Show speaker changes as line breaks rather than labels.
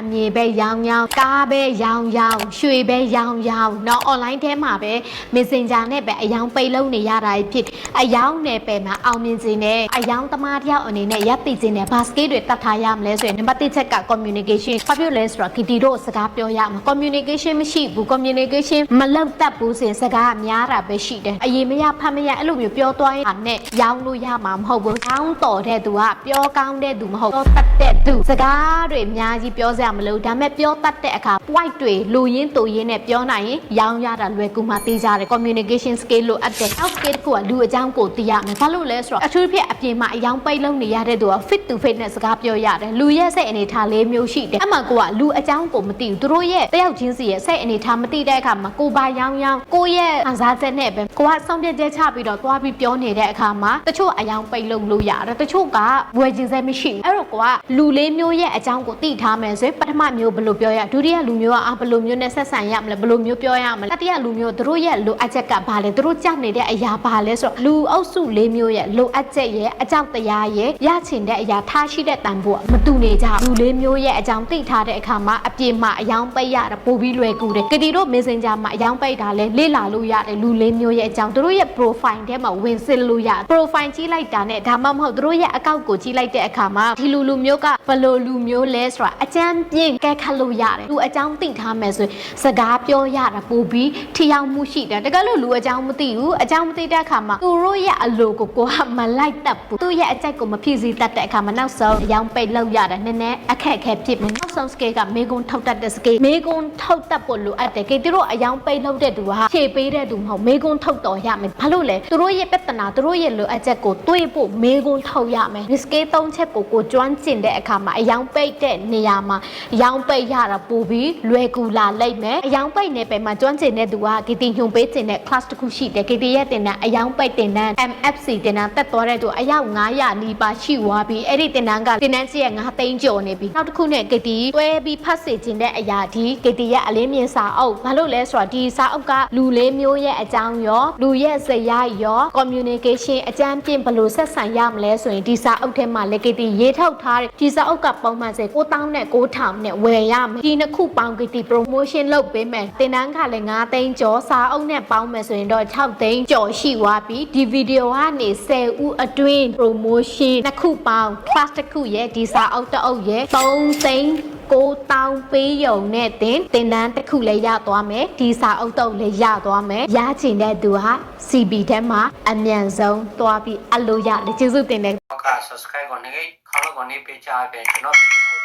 အမြေပဲရောင်းရောင်းကားပဲရောင်းရောင်းရွှေပဲရောင်းရောင်းเนาะ online ထဲမှာပဲ messenger နဲ့ပဲအယောင်ပိတ်လုံးနေရတာဖြစ်အယောင်နယ်ပယ်မှာအောင်မြင်ခြင်းနဲ့အယောင်သမားတယောက်အနေနဲ့ရပ်တည်ခြင်းနဲ့ basket တွေတတ်ထားရမလဲဆိုရင်နံပါတ်1ချက်က communication ဘာဖြစ်လဲဆိုတော့ kitty တို့စကားပြောရမှာ communication မရှိဘူး communication မလောက်တတ်ဘူးဆိုရင်စကားကများတာပဲရှိတယ်အရင်မရဖတ်မရအဲ့လိုမျိုးပြောသွားရင်နဲ့ရောင်းလို့ရမှာမဟုတ်ဘူးကောင်းတော်တဲ့သူကပြောကောင်းတဲ့သူမဟုတ်ပြောတတ်တဲ့သူစကားတွေအများကြီးပြောစရာ မလိုဒါပေမဲ့ပြောတတ်တဲ့အခါ white တွေလူရင်းတူရင်းနဲ့ပြောနိုင်ရင်ရောင်းရတာလွယ်ကူမှသိကြတယ် communication skill လို့အပ်တယ် health skill ကလူအကြောင်းကိုသိရမယ်ဘာလို့လဲဆိုတော့အထူးသဖြင့်အပြင်မှာအယောင်ပိတ်လုံးနေရတဲ့သူက fit to fit နဲ့စကားပြောရတယ်လူရဲ့စိတ်အနေထားလေးမျိုးရှိတယ်အမှကိုကလူအကြောင်းကိုမသိဘူးသူတို့ရဲ့တယောက်ချင်းစီရဲ့စိတ်အနေထားမသိတဲ့အခါမှာကိုပါရောင်းရောင်းကိုရဲ့ခံစားချက်နဲ့ပဲကိုကဆုံးဖြတ်ချက်ချပြီးတော့သွားပြီးပြောနေတဲ့အခါမှာတချို့အယောင်ပိတ်လုံးလို့ရတယ်တချို့ကဝယ်ခြင်းစဲမရှိဘူးအဲ့တော့ကိုကလူလေးမျိုးရဲ့အကြောင်းကိုသိထားမယ်ဆိုရင်ပထမမျိုးဘယ်လိုပြောရဒုတိယလူမျိုးကအာဘယ်လိုမျိုးနဲ့ဆက်ဆံရမလဲဘယ်လိုမျိုးပြောရမလဲတတိယလူမျိုးသူတို့ရဲ့လိုအပ်ချက်ကဘာလဲသူတို့ကြောက်နေတဲ့အရာဘာလဲဆိုတော့လူအုပ်စုလေးမျိုးရဲ့လိုအပ်ချက်ရဲ့အကြောက်တရားရဲ့ရချင်တဲ့အရာထားရှိတဲ့တန်ဖိုးကမတူနေကြဘူးလူလေးမျိုးရဲ့အကြောင်းသိထားတဲ့အခါမှာအပြင်မှာအယောင်ပိတ်ရတာပိုပြီးလွယ်ကူတယ်ကတိတို့ messenger မှာအယောင်ပိတ်တာလဲလေ့လာလို့ရတယ်လူလေးမျိုးရဲ့အကြောင်းသူတို့ရဲ့ profile ထဲမှာဝင်စစ်လို့ရတယ် profile ကြီးလိုက်တာနဲ့ဒါမှမဟုတ်သူတို့ရဲ့အကောက်ကိုကြီးလိုက်တဲ့အခါမှာဒီလူလူမျိုးကဘယ်လိုလူမျိုးလဲဆိုတာအကြမ်းပြင်းကဲခတ်လို့ရတယ်လူအကြောင်းသိထားမယ်ဆိုရင်စကားပြောရတာပိုပြီးထိရောက်မှုရှိတယ်တကယ်လို့လူအကြောင်းမသိဘူးအကြောင်းမသိတဲ့အခါမှာသူတို့ရဲ့အလိုကိုကိုကမလိုက်တတ်ဘူးသူ့ရဲ့အကြိုက်ကိုမဖြစ်စီတတ်တဲ့အခါမှာနောက်ဆုံးအယောင်ပိတ်လောက်ရတယ်နည်းနည်းအခက်အခဲဖြစ်မယ်နောက်ဆုံး scale ကမေကွန်ထုတ်တတ်တဲ့ scale မေကွန်ထုတ်တတ်ဖို့လိုအပ်တယ်ကေသူတို့အယောင်ပိတ်လောက်တဲ့သူကဖြေပေးတဲ့သူမဟုတ်မေကွန်ထုတ်တော်ရမယ်ဘာလို့လဲသူတို့ရဲ့ပြဿနာသူတို့ရဲ့လိုအပ်ချက်ကိုတွေးဖို့မေကွန်ထုတ်ရမယ် scale သုံးချက်ကိုကိုကျွမ်းကျင်တဲ့အခါမှာအယောင်ပိတ်တဲ့နေရာမှာအယောင်ပိတ်ရတာပိုပြီးလွယ်ကူလာလိမ့်မယ်အယောင်ပိတ်နေပဲမှာကျွမ်းကျင်တဲ့သူကကေတီညွန်ပေးခြင်းတဲ့ class တစ်ခုရှိတယ်ကေတီရဲ့တင်တန်းအယောင်ပိတ်တင်တန်း MFC တင်တန်းတက်သွားတဲ့သူအယောက်900နီးပါးရှိသွားပြီအဲ့ဒီတင်တန်းကတင်တန်းကြီးရဲ့9သိန်းကျော်နေပြီနောက်တစ်ခုနဲ့ကေတီတွဲပြီးဖတ်စေခြင်းတဲ့အရာဒီကေတီရဲ့အလင်းမြင်စာအုပ်ဘာလို့လဲဆိုတော့ဒီစာအုပ်ကလူလေးမျိုးရဲ့အကြောင်းရောလူရဲ့ဇယရော communication အကြမ်းပြင်းဘယ်လိုဆက်ဆံရမလဲဆိုရင်ဒီစာအုပ်ထဲမှာလေကေတီရေးထုတ်ထားတယ်ဒီစာအုပ်ကပုံမှန်စေ9000နဲ့9000နဲ့ဝယ်ရမယ်ဒီနှစ်ခုပေါင်းကေတီ promotion လုပ်ပေးမယ်တင်တန်းကလည်း9သိန်းကျော်စာအုပ်နဲ့ပေါင်းမယ်ဆိုရင်တော့6သိန်းကျော်ရှိသွားပြီဒီဗီဒီယိုကနေ10ဦးအတွင်း promotion နှစ်ခုပေါင်း class တစ်ခုရဲ့ဒီစာအုပ်တစ်အုပ်ရဲ့3သိန်းကိုတောင်းပေးယုံနဲ့တင်တင်တန်းတစ်ခုလည်းရသွားမယ်ဒီစာအုပ်တော့လည်းရသွားမယ်ရချင်တဲ့သူဟာ CB ထဲမှာအမြန်ဆုံးသွားပြီးအလိုရတယ်ကျေးဇူးတင်တယ်
နောက်က subscribe ကိုနေခိုင်းခေါင်းလောက်ကိုနေပေးချပေးကျွန်တော်ဗီဒီယို